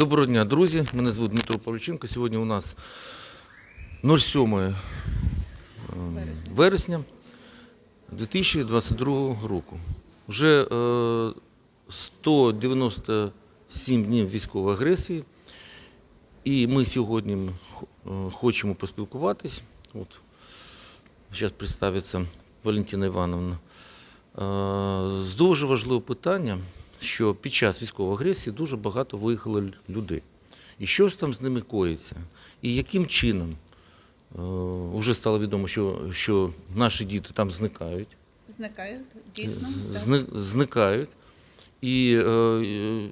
Доброго дня, друзі. Мене звуть Дмитро Павлюченко. Сьогодні у нас 07 е, вересня 2022 року. Вже е, 197 днів військової агресії. І ми сьогодні е, хочемо поспілкуватись. От, зараз представиться Валентина Івановна. Е, З дуже важливого питання, що під час військової агресії дуже багато виїхало людей. І що ж там з ними коїться? І яким чином? Вже стало відомо, що, що наші діти там зникають. Зникають, дійсно. Зни- зникають. І е, е,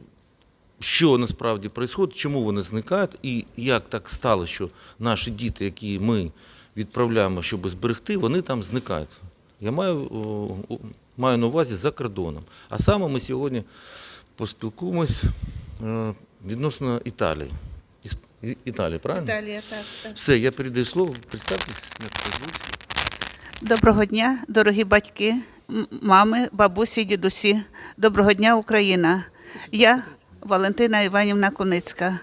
що насправді відбувається, чому вони зникають, і як так стало, що наші діти, які ми відправляємо, щоб зберегти, вони там зникають. Я маю, маю на увазі за кордоном. А саме ми сьогодні поспілкуємось е, відносно Італії. Ісп- І- Італії, правильно? Італія, так, так. Все, я передаю слово. Представтесь, як звуть. Доброго дня, дорогі батьки, мами, бабусі, дідусі. Доброго дня, Україна. Я Валентина Іванівна Куницька.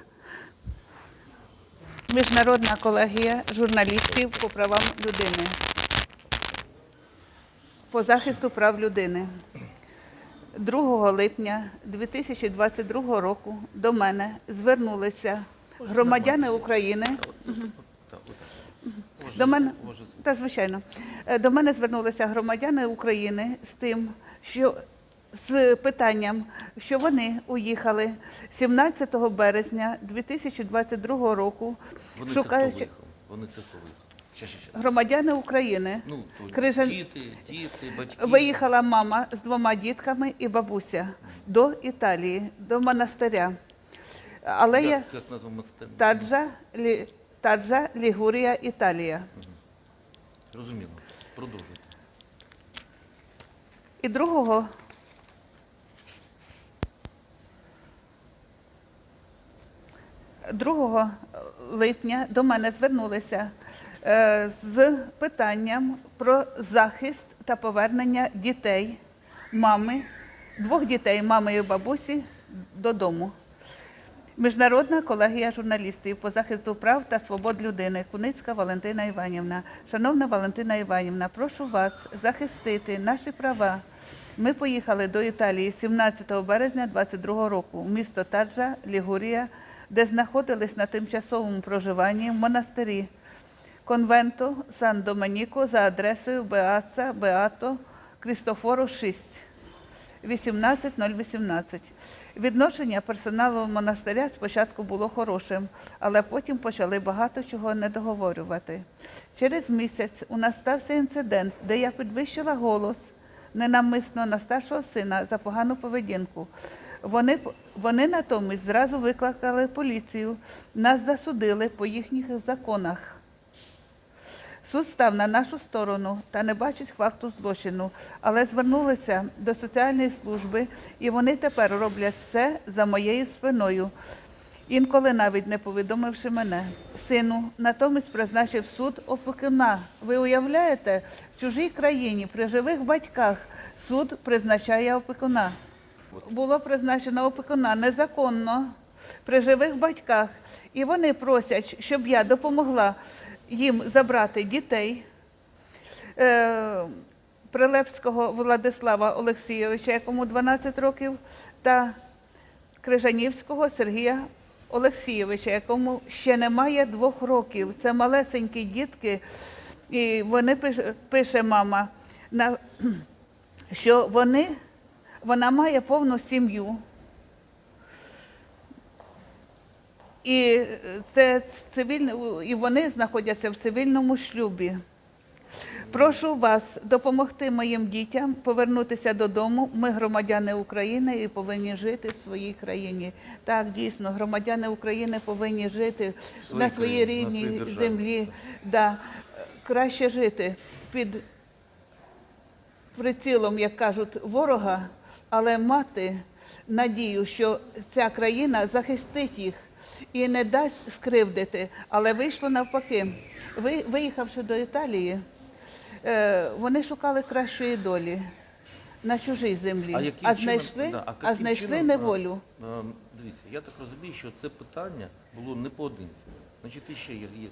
Міжнародна колегія журналістів по правам людини. По захисту прав людини. 2 липня 2022 року до мене звернулися громадяни України. До мене та звичайно до мене звернулися громадяни України з тим, що з питанням, що вони уїхали 17 березня 2022 року, Вони це хто шукаючи виїхав? Вони це хто виїхав? Громадяни України. Ну, то Крижан- діти, діти, батьки. Виїхала мама з двома дітками і бабуся до Італії, до монастиря. Але я Як, як назва монастир? Таджа, Лі, Таджа Лігурія, Італія. Розуміло. Продовжуйте. І 2 2 липня до мене звернулися з питанням про захист та повернення дітей, мами, двох дітей, мами і бабусі додому. Міжнародна колегія журналістів по захисту прав та свобод людини Куницька Валентина Іванівна. Шановна Валентина Іванівна, прошу вас захистити наші права. Ми поїхали до Італії 17 березня 2022 року в місто Таджа, Лігурія, де знаходились на тимчасовому проживанні в монастирі конвенту Сан Доменіко за адресою Беаца Беато Крістофору 6. 18018. Відношення персоналу монастиря спочатку було хорошим, але потім почали багато чого не договорювати. Через місяць у нас стався інцидент, де я підвищила голос ненамисно на старшого сина за погану поведінку. Вони, вони натомість зразу викликали поліцію, нас засудили по їхніх законах. Суд став на нашу сторону та не бачить факту злочину, але звернулися до соціальної служби, і вони тепер роблять все за моєю спиною, інколи навіть не повідомивши мене. Сину, натомість призначив суд опікуна. Ви уявляєте, в чужій країні при живих батьках суд призначає опікуна. Було призначено опікуна незаконно при живих батьках, і вони просять, щоб я допомогла їм забрати дітей. Е, Прилепського Владислава Олексійовича, якому 12 років, та Крижанівського Сергія Олексійовича, якому ще немає двох років. Це малесенькі дітки, і вони пише, пише мама, що вони, вона має повну сім'ю. І це цивільне, і вони знаходяться в цивільному шлюбі. Прошу вас допомогти моїм дітям повернутися додому. Ми громадяни України і повинні жити в своїй країні. Так, дійсно, громадяни України повинні жити своїй на своїй рідній землі. Да. Краще жити під прицілом, як кажуть, ворога, але мати надію, що ця країна захистить їх і не дасть скривдити. Але вийшло навпаки. Ви, виїхавши до Італії, е, вони шукали кращої долі. на чужій землі, А а, яким чином- знайшли, да, а а, знайшли чином, неволю. Дивіться, я так розумію, що це питання було не поодинці. Значить, ще є, є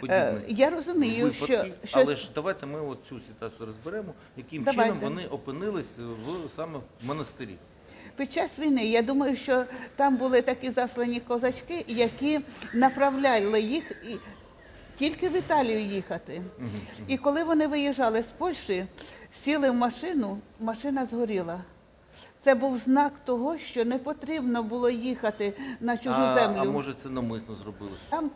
такі Е, подібні я розумію, випадки, що, що але ж давайте ми от цю ситуацію розберемо, яким Давайте. чином вони опинились в саме в монастирі. Під час війни я думаю, що там були такі заслані козачки, які направляли їх і тільки в Італію їхати. І коли вони виїжджали з Польщі, сіли в машину, машина згоріла. Це був знак того, що не потрібно було їхати на чужу а, землю. а може це навмисно зробилось? Там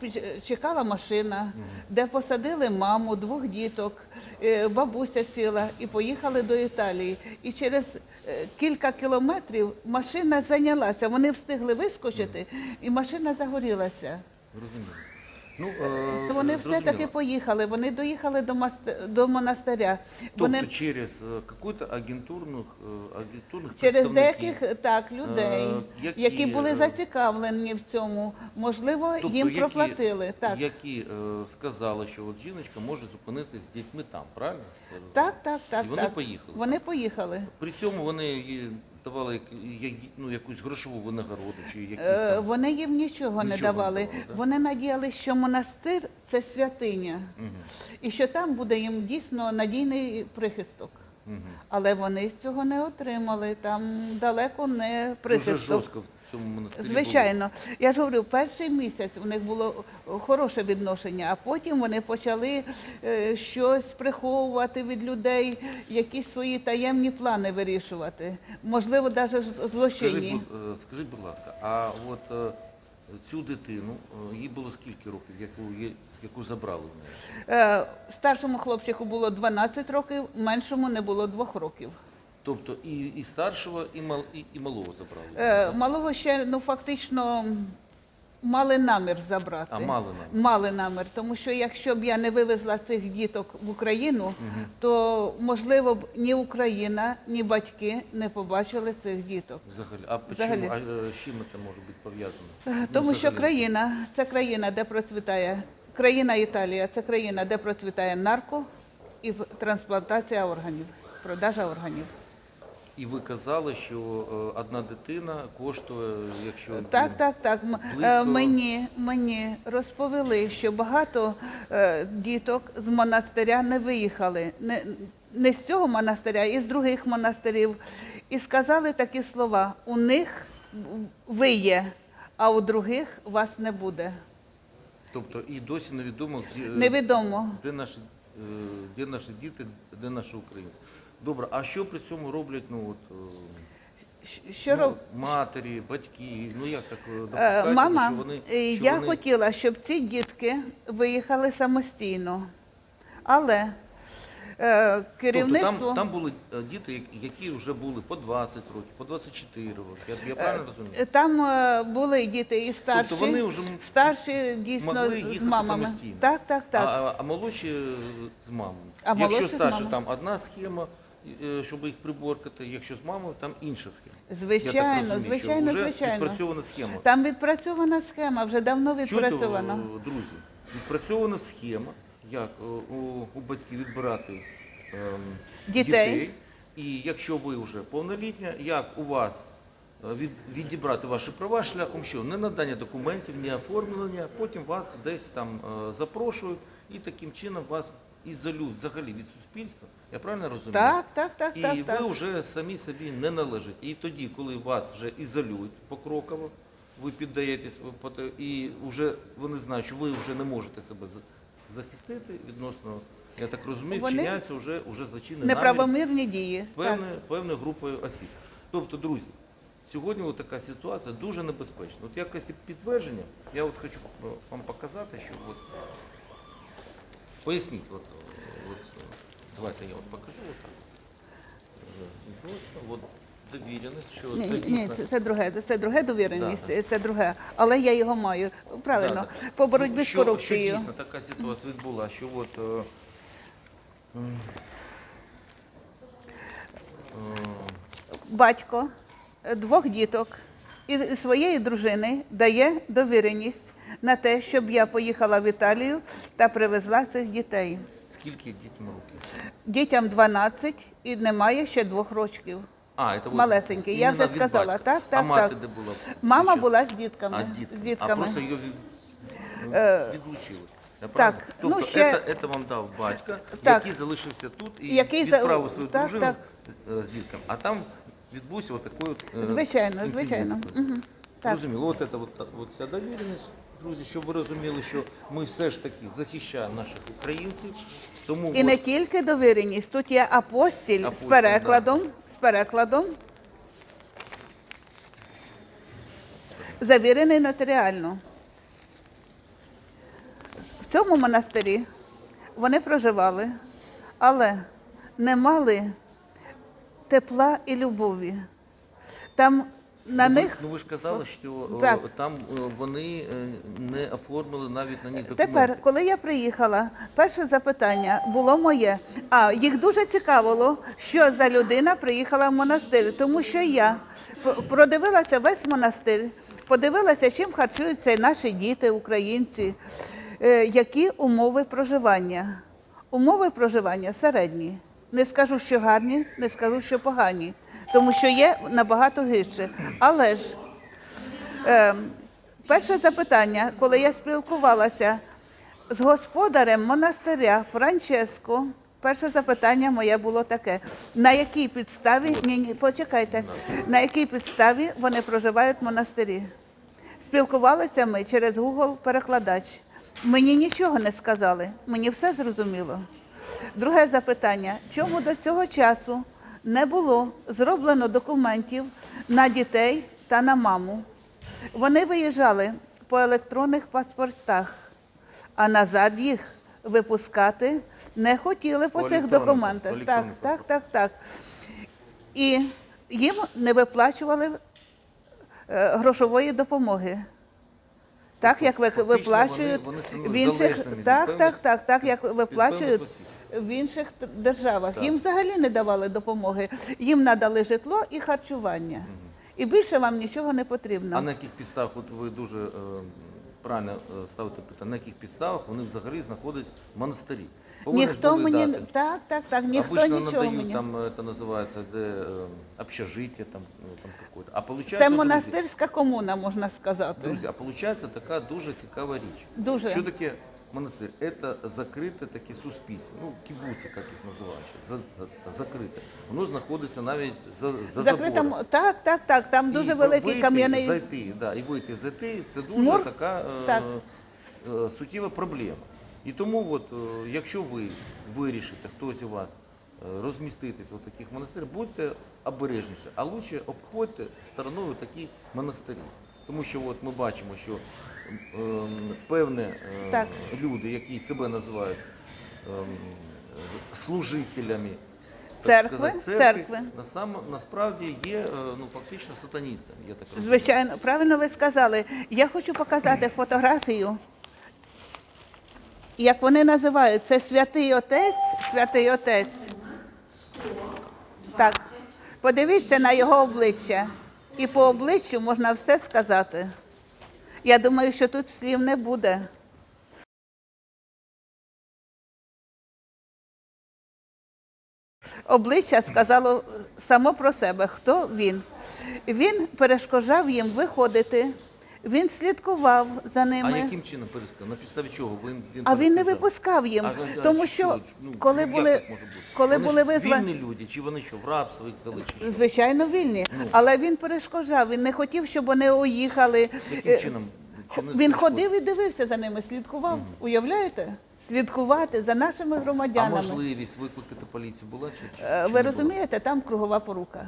чекала машина, де посадили маму, двох діток, е, бабуся сіла і поїхали до Італії. І через е, кілька кілометрів машина зайнялася. Вони встигли вискочити, і машина загорілася. Зрозуміло. Ну, е, То вони все-таки поїхали. Вони доїхали до, маст- до монастиря. Тобто Вони через е, какую-то агентурних, е, агентурних через представників, деяких так людей, Е, які, які, були е, зацікавлені в цьому, можливо, тобто, їм які, проплатили. Так. які е, сказали, що от жіночка може зупинитись з дітьми там, правильно? Так, так, так. І вони так. поїхали. Вони поїхали. При цьому вони давали як- ну, якусь грошову винагороду чи якісь Е, там. Вони їм нічого, не Нічого не давали. давали, да? Вони надіялися, що монастир це святиня, і що там буде їм дійсно надійний прихисток. Але вони з цього не отримали. Там далеко не Дуже прихисток. жорстко цьому монастирі Звичайно, я ж говорю, перший місяць у них було хороше відношення, а потім вони почали е, щось приховувати від людей, якісь свої таємні плани вирішувати. Можливо, навіть було. Скажіть, злочинні. будь- е, скажіть, будь ласка, а от е, цю дитину, е, їй було скільки років, яку, є- яку забрали в неї? Е, Старшому хлопчику було 12 років, меншому не було двох років. Тобто і, і старшого, і, мал, і, і малого забрали? Е, Малого ще ну фактично мали намір забрати. А, мали намір. Мали намір, тому що якщо б я не вивезла цих діток в Україну, то можливо б ні Україна, ні батьки не побачили цих діток. Взагалі. А Взагалі. чому? А е, з чим це може бути пов'язано? Е, Ну, Тому що країна це країна, де процвітає країна Італія, це країна, де процвітає нарко і трансплантація органів, продажа органів. І ви казали, що е, одна дитина коштує, якщо Так, так, так. Близько- е, Мені, мені розповіли, що багато е, діток з монастиря не виїхали. Не, не з цього монастиря, і з других монастирів. І сказали такі слова: у них ви є, а у других вас не буде. Тобто і досі невідомо, де, Невідомо. де, наші, де наші діти, де наші українці. Добре, а що при цьому роблять ну, от, е, Що ну, роб... матері, батьки? Ну як так е, Е, допускається, Мама, що вони, що я вони... хотіла, щоб ці дітки виїхали самостійно. Але е, Тобто там, там були діти, які вже були по 20 років, по 24 роки. Я, я правильно розумію? Там е, були діти і старші, Тобто вони вже старші дійсно могли з мамами. самостійно? Так, так, так. А, а, молодші з мамою. А якщо мамою. там одна схема, щоб їх приборкати, якщо з мамою, там інша схема. Звичайно, розумію, звичайно, вже звичайно. відпрацьована схема. Там відпрацьована схема, вже давно відпрацьована. е, друзі, відпрацьована схема, як е, у, у батьків відбирати ем, Дітей. І якщо ви вже повнолітня, як у вас е, від, відібрати ваші права шляхом що? Не надання документів, не оформлення, потім вас десь там е, запрошують і таким чином вас ізолюють взагалі від суспільства. Я правильно розумію? Так, так, так, І так, ви так. вже самі собі не належите. І тоді, коли вас вже ізолюють покроково, ви піддаєтесь і вже вони знають, що ви вже не можете себе захистити відносно, я так розумію, Вони- вчиняються вже, вже злочинні Неправомірні дії. Певною, певною групою осіб. Тобто, друзі, сьогодні от така ситуація дуже небезпечна. От якось підтвердження, я от хочу вам показати, що от, поясніть, от, е, от, е, давайте я от покажу. От, от, довіреність, що Ні, це ні, ні, дійсно... це, це друге, це друге довіреність, Да, це друге. Але я його маю. Правильно, Да, да. по боротьбі Ну, з що, корупцією. Що дійсно така ситуація відбулася, що от, е, м, батько е, двох діток і своєї дружини дає довіреність на те, щоб я поїхала в Італію та привезла цих дітей. Скільки дітям років? Дітям 12 і немає ще двох років. А, це Малесенький, я вже сказала. батька. Так, так, а мати так. де була? Мама була з дітками. А, з дітками. З дітками. А просто її ну, відлучили. Так, Тобто, ну, ще- це, це вам дав батька, Так. який залишився тут і Який відправив свою так, дружину е, з дітками. А там відбувся отакий от, е, Звичайно, інцидент. звичайно. Мгм. Так. Зрозуміло, от це от, от ця довіреність, друзі, щоб ви розуміли, що ми все ж таки захищаємо наших українців. Тому І от- не тільки довіреність, тут є апостіль з Апостіль, перекладом, з перекладом. Завірений нотаріально. В цьому монастирі вони проживали, але не мали тепла і любові. Там на ну, них ну ви ж казали, що е, Так. там е, вони е, не оформили навіть на них документи. Тепер, коли я приїхала, перше запитання було моє. А їх дуже цікавило, що за людина приїхала в монастир, тому що я продивилася весь монастир, подивилася, чим харчуються наші діти, українці, е, які умови проживання. Умови проживання середні. Не скажу, що гарні, не скажу, що погані, тому що є набагато гірше. Але ж Е, перше запитання, коли я спілкувалася з господарем монастиря Франческо, перше запитання моє було таке: на якій підставі ні, ні, почекайте, на якій підставі вони проживають в монастирі? Спілкувалися ми через Google перекладач. Мені нічого не сказали, мені все зрозуміло. Друге запитання: чому до цього часу не було зроблено документів на дітей та на маму? Вони виїжджали по електронних паспортах, а назад їх випускати не хотіли по, По цих документах. по Так, так, так, так. І їм не виплачували е, грошової допомоги. Так, як ви- виплачують в інших, так, так, так, так, як виплачують в інших державах. Їм взагалі не давали допомоги. Їм надали житло і харчування. І більше вам нічого не потрібно. А на яких підставах, от ви дуже е, правильно е, ставите питання, на яких підставах вони взагалі знаходяться в монастирі? Повинні ж Ніхто були мені дати. так, так, так, ніхто Обычно нічого надають, мені. там это называется, де э, общежитие там, ну, там какое-то. А получается, Це друзі, монастирська комуна, можна сказати. Друзі, а получається така дуже цікава річ. Дуже. Що таке монастир? Це закрите таке суспільство, ну, кібуці, як їх називають, за, закрите. Воно знаходиться навіть за, за Закрита забором. м- так, так, так. Там дуже І великий вийти, кам'яний. Зайти, да, і вийти, зайти, це дуже Мур? така е, Так. е, суттєва проблема. І тому, от, е, якщо ви вирішите, хтось із вас е, розміститись в таких монастирях, будьте обережніше, а лучше обходьте стороною такі монастирі. Тому що от ми бачимо, що ем, певні е, Так. люди, які себе називають ем, служителями так Церкви, сказати, церкви. на сам, насправді є е, ну, фактично сатаністами, я так розумію. Звичайно, правильно ви сказали. Я хочу показати фотографію. Як вони називають, це святий отець, святий отець. Так, подивіться на його обличчя. І по обличчю можна все сказати. Я думаю, що тут слів не буде. Обличчя сказало само про себе, хто він. Він перешкоджав їм виходити, він слідкував за ними. А яким чином пересказ? На підставі чого? Він, він А він не випускав їм, А, а тому що ну, коли були, коли вони були визвані, вільні люди, чи вони що, в рабство їх чи що? звичайно, вільні, Ну. але він перешкоджав, він не хотів, щоб вони уїхали. Яким Е, чином? Чим Він ходив і дивився за ними, слідкував. Уявляєте? Слідкувати за нашими А громадянами. можливість викликати поліцію була чи, чи, Е, чи Ви не розумієте, там кругова порука.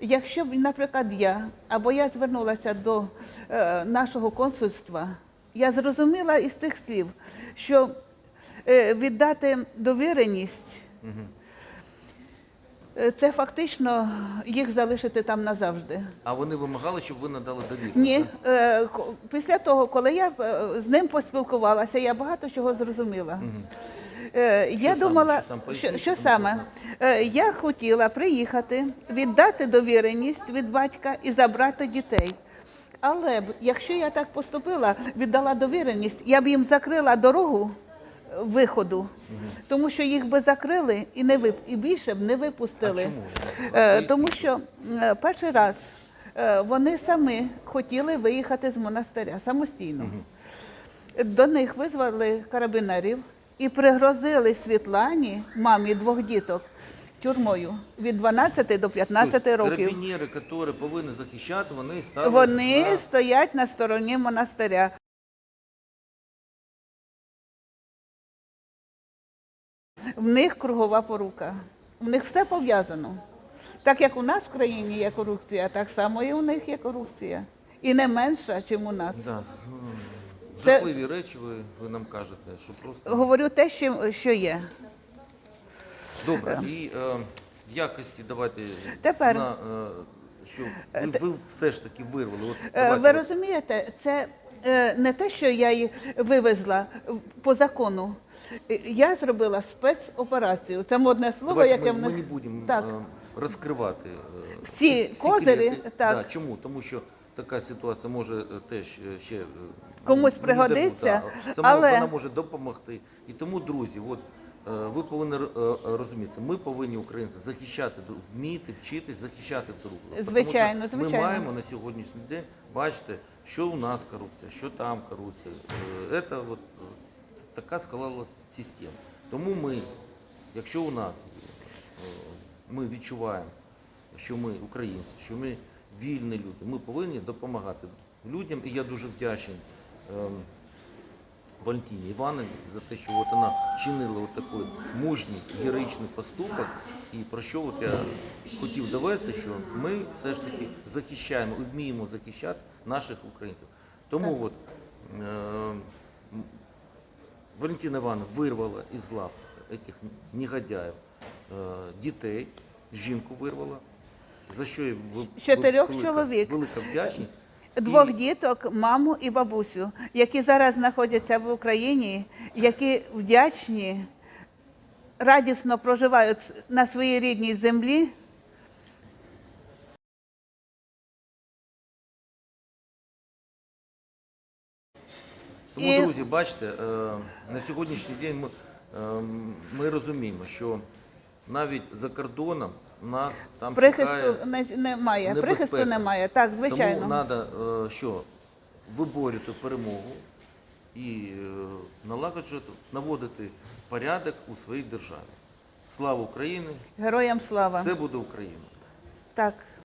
Якщо б, наприклад, я або я звернулася до е, нашого консульства, я зрозуміла із цих слів, що е, віддати довіреність е, це фактично їх залишити там назавжди. А вони вимагали, щоб ви надали довіру? Ні, е, після того, коли я е, з ним поспілкувалася, я багато чого зрозуміла. Е, Я саме? думала, Що саме? що, Поясніть, що тому саме? Е, Я хотіла приїхати, віддати довіреність від батька і забрати дітей. Але б, якщо я так поступила, віддала довіреність, я б їм закрила дорогу виходу, тому що їх би закрили і не вип... і більше б не випустили. А чому? Е, Тому що е, перший раз е, вони самі хотіли виїхати з монастиря самостійно. До них визвали карабінерів і пригрозили Світлані, мамі двох діток, тюрмою від 12 до 15 Тобто років. Карабінери, які повинні захищати, вони стали Вони на... стоять на стороні монастиря. В них кругова порука. В них все пов'язано. Так як у нас в країні є корупція, так само і у них є корупція. І не менша, ніж у нас. Да, з- ну, Це- жахливі речі ви, ви нам кажете, що просто... Говорю те, що, що є. Добре, і е, в якості давайте Тепер. на, е, що ви, ви все ж таки вирвали. От, Е, давайте, Ви от, розумієте, це не те, що я її вивезла по закону. Е, Я зробила спецоперацію. Це модне слово, давайте яке ми, в ми не будемо Так. е, розкривати е, Всі козирі, секрети. так. Да, чому? Тому що така ситуація може е, теж е, ще е, Комусь ну, пригодиться, да. Це але- вона може допомогти. І тому, друзі, от е, ви повинні е, е, розуміти, ми повинні українці захищати, друг- вміти, вчитись захищати друг друга. Тому Звичайно, що звичайно. Ми маємо на сьогоднішній день бачите, що у нас корупція, що там корупція. Це от е, така склалась система. Тому ми, якщо у нас е, ми відчуваємо, що ми українці, що ми вільні люди, ми повинні допомагати людям. І я дуже вдячний ем, Валентині Івановні за те, що от вона вчинила от такий мужній, героїчний поступок. І про що от я хотів довести, що ми все ж таки захищаємо і вміємо захищати наших українців. Тому от е, Валентина Івановна вирвала із лап цих негодяїв е, дітей, жінку вирвала, за що їй ви- Чотирьох велика- чоловік. Велика вдячність. Двох І- діток, маму і бабусю, які зараз знаходяться в Україні, які вдячні, радісно проживають на своїй рідній землі. Тому, І- друзі, бачите, е, на сьогоднішній день ми, е, ми розуміємо, що навіть за кордоном нас там Прихисту не, немає. небезпека. Прихисту немає. Так, звичайно. Тому треба що виборювати перемогу і е, налагоджувати, наводити порядок у своїй державі. Слава Україні! Героям слава. Все буде Україна! Так.